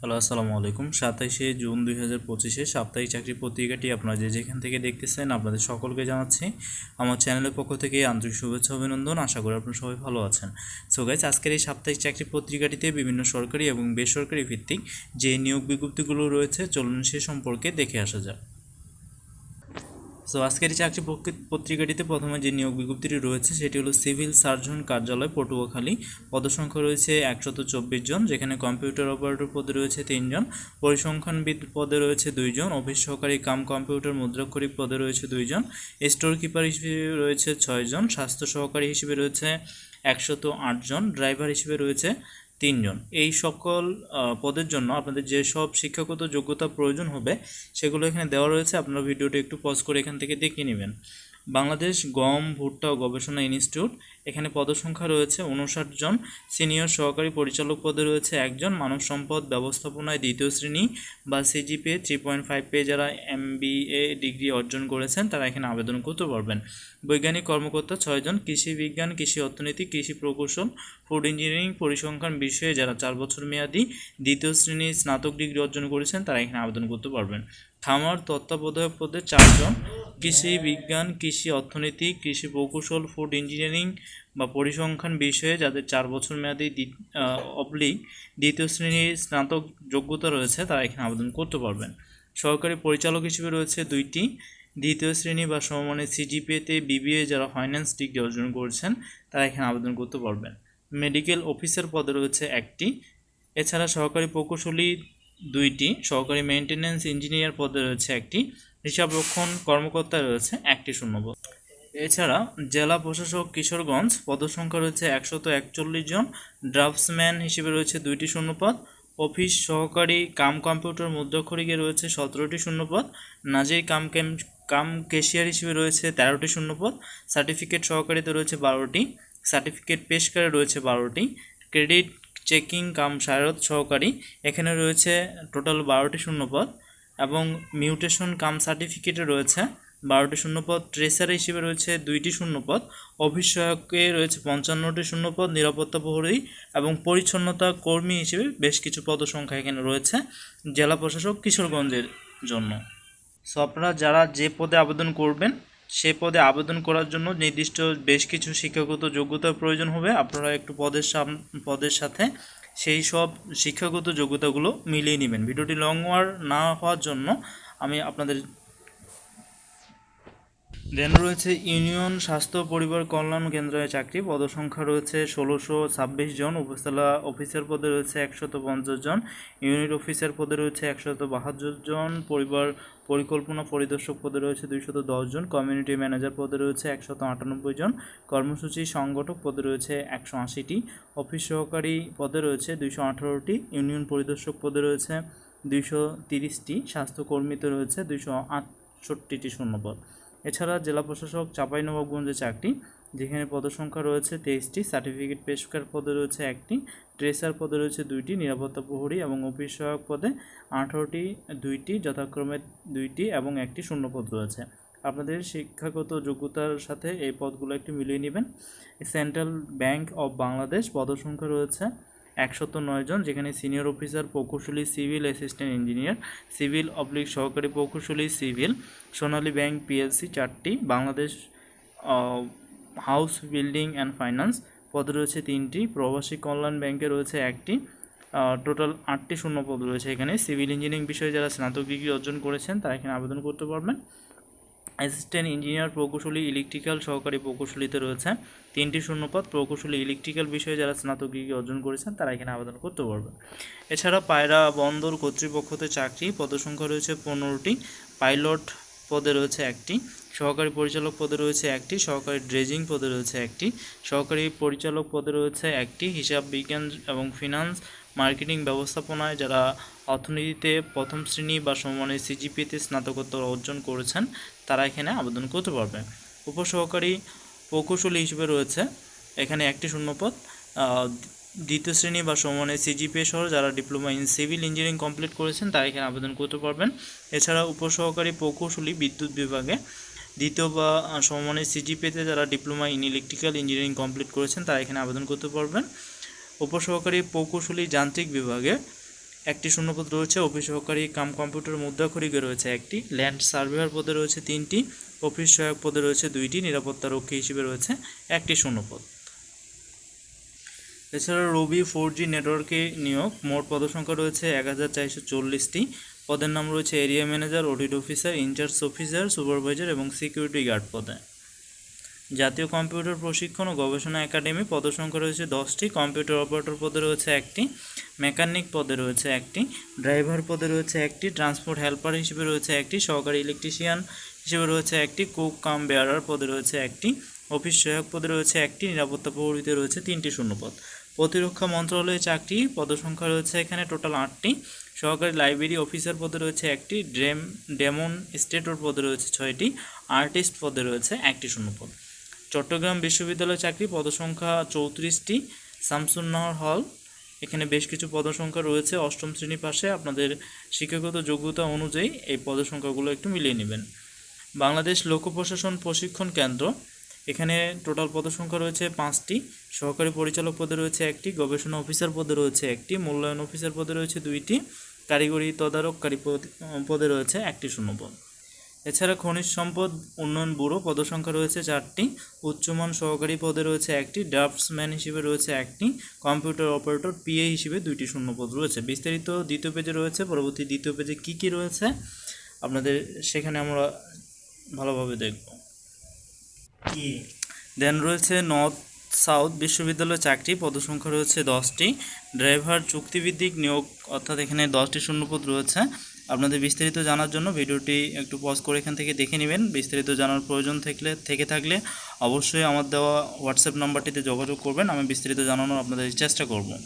Hello, আসসালামু আলাইকুম। সাতাইশে জুন দুই হাজার পঁচিশে সাপ্তাহিক চাকরি পত্রিকাটি আপনারা যে যেখান থেকে দেখতেছেন আপনাদের সকলকে জানাচ্ছি। আমার চ্যানেলের পক্ষ থেকে আন্তরিক শুভেচ্ছা, অভিনন্দন। আশা করি আপনারা সবাই ভালো আছেন। সো গাইজ আজকের এই সাপ্তাহিক চাকরি পত্রিকাটিতে বিভিন্ন সরকারি এবং বেসরকারি ভিত্তিক যে নিয়োগ বিজ্ঞপ্তিগুলো রয়েছে, চলুন সে সম্পর্কে দেখে আসা যাক। সো আজকের চাকরি পত্রিকাটিতে প্রথমে যে নিয়োগ বিজ্ঞপ্তিটি রয়েছে, সেটি হলো সিভিল সার্জন কার্যালয়, পটুয়াখালী। পদসংখ্যা রয়েছে একশত চব্বিশ জন, যেখানে কম্পিউটার অপারেটর পদে রয়েছে তিনজন পরিসংখ্যানবিদ পদে রয়েছে দুইজন অফিস সহকারী কাম কম্পিউটার মুদ্রাক্ষরিক পদে রয়েছে দুইজন স্টোর কিপার হিসেবে রয়েছে ছয়জন স্বাস্থ্য সহকারী হিসেবে রয়েছে একশত আটজন ড্রাইভার হিসেবে রয়েছে তিনজন। এই সকল পদের জন্য আপনাদের যেসব শিক্ষাগত যোগ্যতা প্রয়োজন হবে, সেগুলো এখানে দেওয়া রয়েছে। আপনারা ভিডিওটি একটু পজ করে এখান থেকে দেখে নেবেন। বাংলাদেশ গম ভুট্টা ও গবেষণা ইনস্টিটিউট, এখানে পদসংখ্যা রয়েছে উনষাট জন। সিনিয়র সহকারী পরিচালক পদে রয়েছে একজন। মানব সম্পদ ব্যবস্থাপনায় দ্বিতীয় শ্রেণি বা সিজিপিএ থ্রি পয়েন্ট ফাইভ পেয়ে যারা এমবিএ ডিগ্রি অর্জন করেছেন, তারা এখানে আবেদন করতে পারবেন। বৈজ্ঞানিক কর্মকর্তা ছয়জন কৃষি বিজ্ঞান, কৃষি অর্থনীতি, কৃষি প্রকৌশল ফুড ইঞ্জিনিয়ারিং পরিসংখ্যান বিষয়ে যারা চার বছর মেয়াদী দ্বিতীয় শ্রেণির স্নাতক ডিগ্রি অর্জন করেছেন, তারা এখানে আবেদন করতে পারবেন। খামার, তত্ত্বাবধায়ক পদে চারজন। কৃষি বিজ্ঞান, কৃষি অর্থনীতি, কৃষি প্রকৌশল ফুড ইঞ্জিনিয়ারিং বা পরিসংখ্যান বিষয়ে যাদের চার বছর মেয়াদী অবলিক দ্বিতীয় শ্রেণির স্নাতক যোগ্যতা রয়েছে, তারা এখানে আবেদন করতে পারবেন। সহকারী পরিচালক হিসেবে রয়েছে দুইটি। দ্বিতীয় শ্রেণি বা সমমানের সিজিপিএতে বিবিএ যারা ফাইন্যান্স ডিগ্রি অর্জন করেছেন, তারা এখানে আবেদন করতে পারবেন। মেডিকেল অফিসার পদে রয়েছে একটি। এছাড়া সহকারী প্রকৌশলী দুইটি, সহকারী মেইনটেনেন্স ইঞ্জিনিয়ার পদে রয়েছে একটি হিসাবরক্ষণ কর্মকর্তা রয়েছে একটি শূন্যপদ। এছাড়া জেলা প্রশাসক কিশোরগঞ্জ, পদসংখ্যা রয়েছে একশত একচল্লিশ জন, ড্রাফটসম্যান হিসেবে রয়েছে দুইটি শূন্যপদ। অফিস সহকারী কাম কম্পিউটার মুদ্রাক্ষরিকে রয়েছে সতেরোটি শূন্যপদ। নাজির কাম কাম কেশিয়ার হিসেবে রয়েছে তেরোটি শূন্যপদ। সার্টিফিকেট সহকারীতে রয়েছে বারোটি। সার্টিফিকেট পেশকারে রয়েছে বারোটি। ক্রেডিট, চেকিং, কাম সায়রত সহকারী। এখানে রয়েছে টোটাল বারোটি শূন্যপদ এবং মিউটেশন, কাম সার্টিফিকেটে রয়েছে বারোটি শূন্যপদ। ট্রেসার হিসেবে রয়েছে দুইটি শূন্যপদ। সহায়কে রয়েছে পঞ্চান্নটি শূন্যপদ, নিরাপত্তা প্রহরী এবং পরিচ্ছন্নতা কর্মী হিসেবে বেশ কিছু পদসংখ্যা এখানে রয়েছে জেলা প্রশাসক কিশোরগঞ্জের জন্য। সো আপনারা যারা যে পদে আবেদন করবেন সে পদে আবেদন করার জন্য নির্দিষ্ট বেশ কিছু শিক্ষাগত যোগ্যতার প্রয়োজন হবে। আপনারা একটু পদের সাম, পদের সাথে সেই সব শিক্ষাগত যোগ্যতাগুলো মিলিয়ে নেবেন। ভিডিওটি লং ওয়ার না হওয়ার জন্য আমি আপনাদের দেন রয়েছে ইউনিয়ন স্বাস্থ্য পরিবার কল্যাণ কেন্দ্রের চাকরি। পদসংখ্যা রয়েছে ষোলোশো ছাব্বিশ জন উপজেলা অফিসার পদে রয়েছে একশত পঞ্চাশ জন, ইউনিট অফিসার পদে রয়েছে একশত বাহাত্তর জন, পরিবার পরিকল্পনা পরিদর্শক পদে রয়েছে দুইশত দশ জন কমিউনিটি ম্যানেজার পদে রয়েছে একশত আটানব্বই জন, কর্মসূচি সংগঠক পদে রয়েছে একশো আশিটি অফিস সহকারী পদে রয়েছে দুইশো আঠারোটি ইউনিয়ন পরিদর্শক পদে রয়েছে দুইশো তিরিশটি স্বাস্থ্যকর্মীতে রয়েছে দুইশো আটষট্টিটি শূন্যপদ। এছাড়া জেলা প্রশাসক চাঁপাইনবাবগঞ্জে চাকরি যেখানে পদসংখ্যা রয়েছে তেইশটি, সার্টিফিকেট পেশকার পদে রয়েছে একটি ট্রেসার পদে রয়েছে দুইটি, নিরাপত্তা প্রহরী এবং অফিস সহায়ক পদে আঠারোটি, দুইটি, যথাক্রমে দুইটি এবং একটি শূন্যপদ রয়েছে। আপনাদের শিক্ষাগত যোগ্যতার সাথে এই পদগুলো একটু মিলিয়ে নেবেন। সেন্ট্রাল ব্যাংক অফ বাংলাদেশ পদসংখ্যা রয়েছে একশত জন, যেখানে সিনিয়র অফিসার প্রকৌশলী সিভিল অ্যাসিস্ট্যান্ট ইঞ্জিনিয়ার সিভিল অবলিক সহকারী প্রকৌশলী সিভিল সোনালী ব্যাংক পিএলসি চারটি, Bangladesh house building and finance পদে রয়েছে তিনটি, প্রবাসী কল্যাণ ব্যাংকে রয়েছে একটি টোটাল আটটি শূন্য পদ রয়েছে এখানে। সিভিল ইঞ্জিনিয়ারিং বিষয়ে যারা স্নাতক ডিগ্রি অর্জন করেছেন, তারা এখানে আবেদন করতে পারবেন। অ্যাসিস্ট্যান্ট ইঞ্জিনিয়ার প্রকৌশলী ইলেকট্রিক্যাল সহকারী প্রকৌশলীতে রয়েছে। তিনটি শূন্যপদ প্রকৌশলী ইলেকট্রিক্যাল বিষয়ে যারা স্নাতক ডিগ্রি অর্জন করেছেন, তারা এখানে আবেদন করতে পারবেন। এছাড়া পায়রা বন্দর কর্তৃপক্ষতে চাকরি পদসংখ্যা রয়েছে পনেরোটি। পাইলট পদে রয়েছে একটি, সহকারী পরিচালক পদে রয়েছে একটি, সহকারী ড্রেজিং পদে রয়েছে একটি, সহকারী পরিচালক পদে রয়েছে একটি। হিসাব বিজ্ঞান এবং ফিনান্স মার্কেটিং ব্যবস্থাপনায় যারা অর্থনীতিতে প্রথম শ্রেণি বা সমমানের সিজিপিতে স্নাতকোত্তর অর্জন করেছেন তারা এখানে আবেদন করতে পারবে। উপসহকারী প্রকৌশলী হিসেবে রয়েছে এখানে একটি শূন্যপদ দ্বিতীয় শ্রেণি বা সমমানের সিজিপিএ সহ যারা diploma in civil engineering complete করেছেন তারা এখানে আবেদন করতে পারবেন। এছাড়া উপসহকারী প্রকৌশলী বিদ্যুৎ বিভাগে দ্বিতীয় বা সমমানের সিজিপিএতে যারা diploma in electrical engineering complete করেছেন তারা এখানে আবেদন করতে পারবেন। উপসহকারী প্রকৌশলী যান্ত্রিক বিভাগে একটি শূন্যপদ রয়েছে, অফিস সহকারী কাম কম্পিউটার মুদ্রাক্ষরিকে রয়েছে একটি, ল্যান্ড সার্ভেয়ার পদে রয়েছে তিনটি, অফিস সহায়ক পদে রয়েছে দুইটি, নিরাপত্তা রক্ষী হিসেবে রয়েছে একটি শূন্যপদ। এছাড়া রবি ফোর জি নেটওয়ার্কে নিয়োগ, মোট পদসংখ্যা রয়েছে এক হাজার চারশো চল্লিশটি, পদের নাম রয়েছে area manager, audit officer, in charge officer, supervisor এবং সিকিউরিটি গার্ড পদে। জাতীয় কম্পিউটার প্রশিক্ষণ ও গবেষণা একাডেমি পদসংখ্যা রয়েছে দশটি। কম্পিউটার অপারেটর পদে রয়েছে একটি, মেকানিক পদে রয়েছে একটি, ড্রাইভার পদে রয়েছে একটি, ট্রান্সপোর্ট হেল্পার হিসেবে রয়েছে একটি, সহকারী ইলেকট্রিশিয়ান হিসেবে রয়েছে একটি, কুক কাম বেয়ারার পদে রয়েছে একটি, অফিস সহায়ক পদে রয়েছে একটি, নিরাপত্তা প্রহরীতে রয়েছে তিনটি শূন্যপদ। প্রতিরক্ষা মন্ত্রণালয়ে চাকরি পদসংখ্যা রয়েছে এখানে টোটাল আটটি, সহকারী লাইব্রেরি অফিসার পদে রয়েছে একটি, ড্রেম ডেমন স্টেটর পদে রয়েছে ছয়টি, আর্টিস্ট পদে রয়েছে একটি শূন্যপদ। চট্টগ্রাম বিশ্ববিদ্যালয় চাকরি, পদসংখ্যা চৌত্রিশটি, শামসুন্নাহর হল। এখানে বেশ কিছু পদসংখ্যা রয়েছে। অষ্টম শ্রেণি পাশে আপনাদের শিক্ষাগত যোগ্যতা অনুযায়ী এই পদসংখ্যাগুলো একটু মিলিয়ে নেবেন। বাংলাদেশ লোক প্রশাসন প্রশিক্ষণ কেন্দ্র। এখানে টোটাল পদসংখ্যা রয়েছে পাঁচটি। সহকারী পরিচালক পদে রয়েছে একটি, গবেষণা অফিসার পদে রয়েছে একটি, মূল্যায়ন অফিসার পদে রয়েছে দুইটি, কারিগরি তদারককারী পদ- পদে রয়েছে একটি শূন্যপদ এছাড়া খনিজ সম্পদ উন্নয়ন ব্যুরো পদসংখ্যা রয়েছে চারটি, উচ্চমান সহকারী পদে রয়েছে একটি, ড্রাফটসম্যান হিসেবে রয়েছে একটি, কম্পিউটার অপারেটর পিএ হিসেবে দুইটি শূন্যপদ রয়েছে। বিস্তারিত দ্বিতীয় পেজে রয়েছে, পরবর্তী দ্বিতীয় পেজে কি কি রয়েছে আপনাদের সেখানে আমরা ভালোভাবে দেখব। দেন রয়েছে নর্থ সাউথ বিশ্ববিদ্যালয় চাকরি পদসংখ্যা রয়েছে দশটি, ড্রাইভার চুক্তিভিত্তিক নিয়োগ অর্থাৎ এখানে দশটি শূন্যপদ রয়েছে। আপনাদের বিস্তারিত জানার জন্য ভিডিওটি একটু পজ করে এখান থেকে দেখে নেবেন। বিস্তারিত জানার প্রয়োজন থাকলে, থেকে থাকলে অবশ্যই আমার দেওয়া হোয়াটসঅ্যাপ নাম্বারটিতে যোগাযোগ করবেন। আমি বিস্তারিত জানানোর আপনাদের চেষ্টা করব।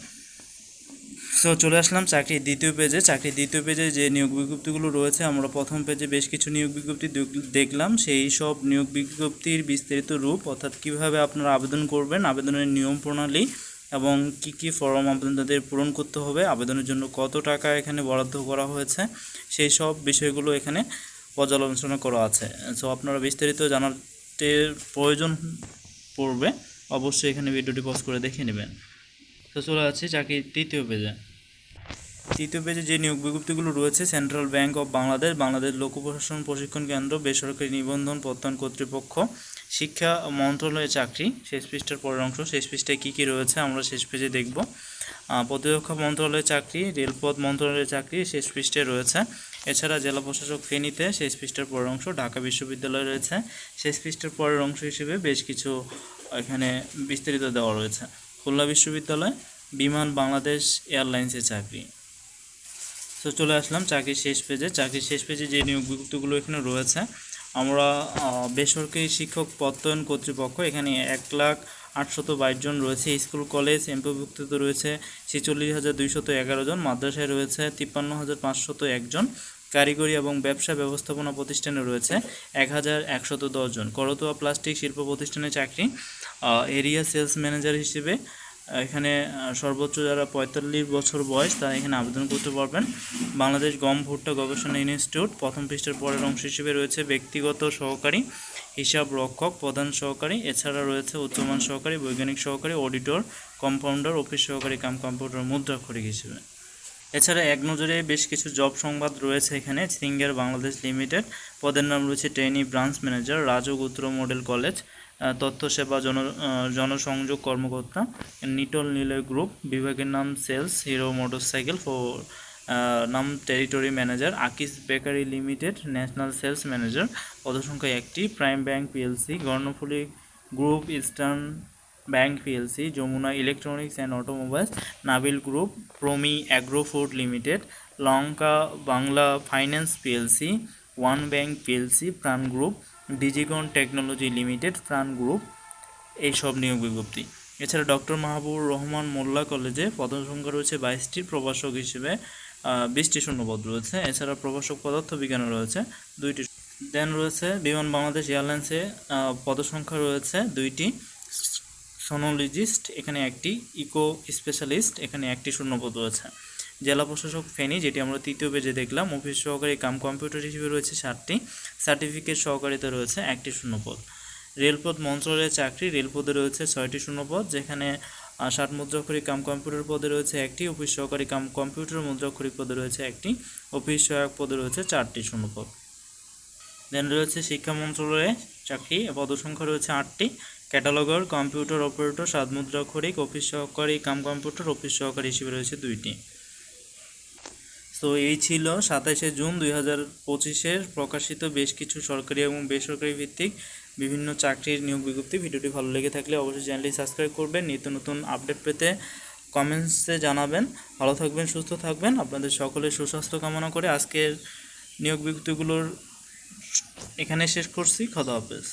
সো চলে আসলাম চাকরির দ্বিতীয় পেজে চাকরির দ্বিতীয় পেজে যে নিয়োগ বিজ্ঞপ্তিগুলো রয়েছে, আমরা প্রথম পেজে বেশ কিছু নিয়োগ বিজ্ঞপ্তি দেখ- দেখলাম। সেই সব নিয়োগ বিজ্ঞপ্তির বিস্তারিত রূপ, অর্থাৎ কীভাবে আপনারা আবেদন করবেন, আবেদনের নিয়ম প্রণালী এবং কি কি ফর্ম আপনাদের পূরণ করতে হবে, আবেদনের জন্য কত টাকা এখানে বরাদ্দ করা হয়েছে, সেই সব বিষয়গুলো এখানে পর্যালোচনা করা আছে। সো আপনারা বিস্তারিত জানাতে প্রয়োজন পড়বে, অবশ্যই এখানে ভিডিওটি পজ করে দেখে নেবেন। তো চলে যাচ্ছি চাকরি তৃতীয় পেজে তৃতীয় পেজে যে নিয়োগ বিজ্ঞপ্তিগুলো রয়েছে central bank of Bangladesh Bangladesh লোক প্রশাসন প্রশিক্ষণ কেন্দ্র বেসরকারি নিবন্ধন প্রত্যয়ন কর্তৃপক্ষ শিক্ষা মন্ত্রণালয়ের চাকরি, শেষ পৃষ্ঠার পরের অংশ। শেষ পৃষ্ঠায় কী কী রয়েছে আমরা শেষ পেজে দেখব। প্রতিরক্ষা মন্ত্রণালয়ের চাকরি, রেলপথ মন্ত্রণালয়ের চাকরি শেষ পৃষ্ঠে রয়েছে। এছাড়া জেলা প্রশাসক ফেনীতে শেষ পৃষ্ঠার পরের অংশ, ঢাকা বিশ্ববিদ্যালয় রয়েছে। শেষ পৃষ্ঠার পরের অংশ হিসেবে বেশ কিছু এখানে বিস্তারিত দেওয়া রয়েছে। খুলনা বিশ্ববিদ্যালয়, বিমান বাংলাদেশ এয়ারলাইন্সের চাকরি। তো চলে আসলাম চাকরির শেষ পেজে। চাকরির শেষ পেজে যে নিয়োগ বিজ্ঞপ্তিগুলো এখানে রয়েছে আমরা বেসরকারি শিক্ষক প্রত্যয়ন কর্তৃপক্ষ, এখানে এক লাখ আটশত বাইশ জন রয়েছে। স্কুল, কলেজ, এমপিভুক্ত রয়েছে ছেচল্লিশ হাজার দুইশত এগারো জন, মাদ্রাসায় রয়েছে তিপ্পান্ন হাজার পাঁচশত একজন কারিগরি এবং ব্যবসা ব্যবস্থাপনা প্রতিষ্ঠানে রয়েছে এক হাজার একশত জন। করতোয়া প্লাস্টিক শিল্প প্রতিষ্ঠানে চাকরি এরিয়া সেলস ম্যানেজার হিসেবে এখানে সর্বোচ্চ যারা পঁয়তাল্লিশ বছর বয়স, তারা এখানে আবেদন করতে পারবেন। বাংলাদেশ গম ভুট্টা গবেষণা ইনস্টিটিউট প্রথম পৃষ্ঠের পরের অংশ হিসেবে রয়েছে ব্যক্তিগত সহকারী, হিসাব রক্ষক, প্রধান সহকারী, এছাড়া রয়েছে উচ্চমান সহকারী, বৈজ্ঞানিক সহকারী, অডিটর, কম্পাউন্ডার, অফিস সহকারী, কাম কম্পিউটার মুদ্রাক্ষরিক হিসেবে। এছাড়া এক নজরে বেশ কিছু জব সংবাদ রয়েছে এখানে, সিঙ্গার বাংলাদেশ লিমিটেড, পদের নাম রয়েছে ট্রেনি ব্রাঞ্চ ম্যানেজার, রাজু গুত্র মডেল কলেজ তথ্য সেবা জন জনসংযোগ কর্মকর্তা নিটল নিলয় গ্রুপ, বিভাগের নাম সেলস হিরো মোটরসাইকেল, ফর নাম territory manager, Akij bakery limited, national sales manager পদসংখ্যা একটি, prime bank PLC, Karnaphuli group, eastern bank PLC, Jamuna electronics and automobiles, Nabil group, Promi agro food limited, Lanka Bangla finance PLC, one bank PLC, Pran group Digicon technology limited, Pran group, এইসব নিয়োগ বিজ্ঞপ্তি। এছাড়া doctor মাহবুব রহমান মোল্লা কলেজে পদসংখ্যা রয়েছে বাইশটি, প্রভাষক হিসেবে বিশটি শূন্যপদ রয়েছে। এছাড়া প্রভাষক পদার্থ বিজ্ঞানে রয়েছে, দুইটি দেন রয়েছে বিমান বাংলাদেশ এয়ারলাইন্সে পদসংখ্যা রয়েছে দুইটি সোনোলজিস্ট, এখানে একটি, ইকো স্পেশালিস্ট, এখানে একটি শূন্যপদ রয়েছে। জেলা প্রশাসক ফেনী, যেটি আমরা তৃতীয় পেজে দেখলাম অফিস সহকারী কাম কম্পিউটার হিসেবে রয়েছে সাতটি সার্টিফিকেট সহকারীতে রয়েছে একটি শূন্যপদ। রেলপথ মন্ত্রণালয়ের চাকরি রেলপদে রয়েছে ছয়টি শূন্যপদ, যেখানে ষাট মুদ্রাক্ষরিক কাম কম্পিউটার পদে রয়েছে একটি অফিস সহকারী কাম কম্পিউটার মুদ্রাক্ষরিক পদে রয়েছে একটি অফিস সহায়ক পদে রয়েছে চারটি শূন্যপদ। দেন রয়েছে শিক্ষা মন্ত্রণালয়ে চাকরি, পদসংখ্যা রয়েছে আটটি, ক্যাটালগার কম্পিউটার অপারেটর সাত মুদ্রাক্ষরিক অফিস সহকারী কাম কম্পিউটার অফিস সহকারী হিসেবে রয়েছে দুইটি। তো এই ছিল সাতাশে জুন দুই হাজার পঁচিশের প্রকাশিত বেশ কিছু সরকারি এবং বেসরকারি ভিত্তিক বিভিন্ন চাকরির নিয়োগ বিজ্ঞপ্তি। ভিডিওটি ভালো লেগে থাকলে অবশ্যই চ্যানেলটি সাবস্ক্রাইব করবেন, নিত্য নতুন আপডেট পেতে কমেন্টসে জানাবেন। ভালো থাকবেন, সুস্থ থাকবেন। আপনাদের সকলের সুস্বাস্থ্য কামনা করে আজকের নিয়োগ বিজ্ঞপ্তিগুলোর এখানে শেষ করছি। খদা হাফেজ।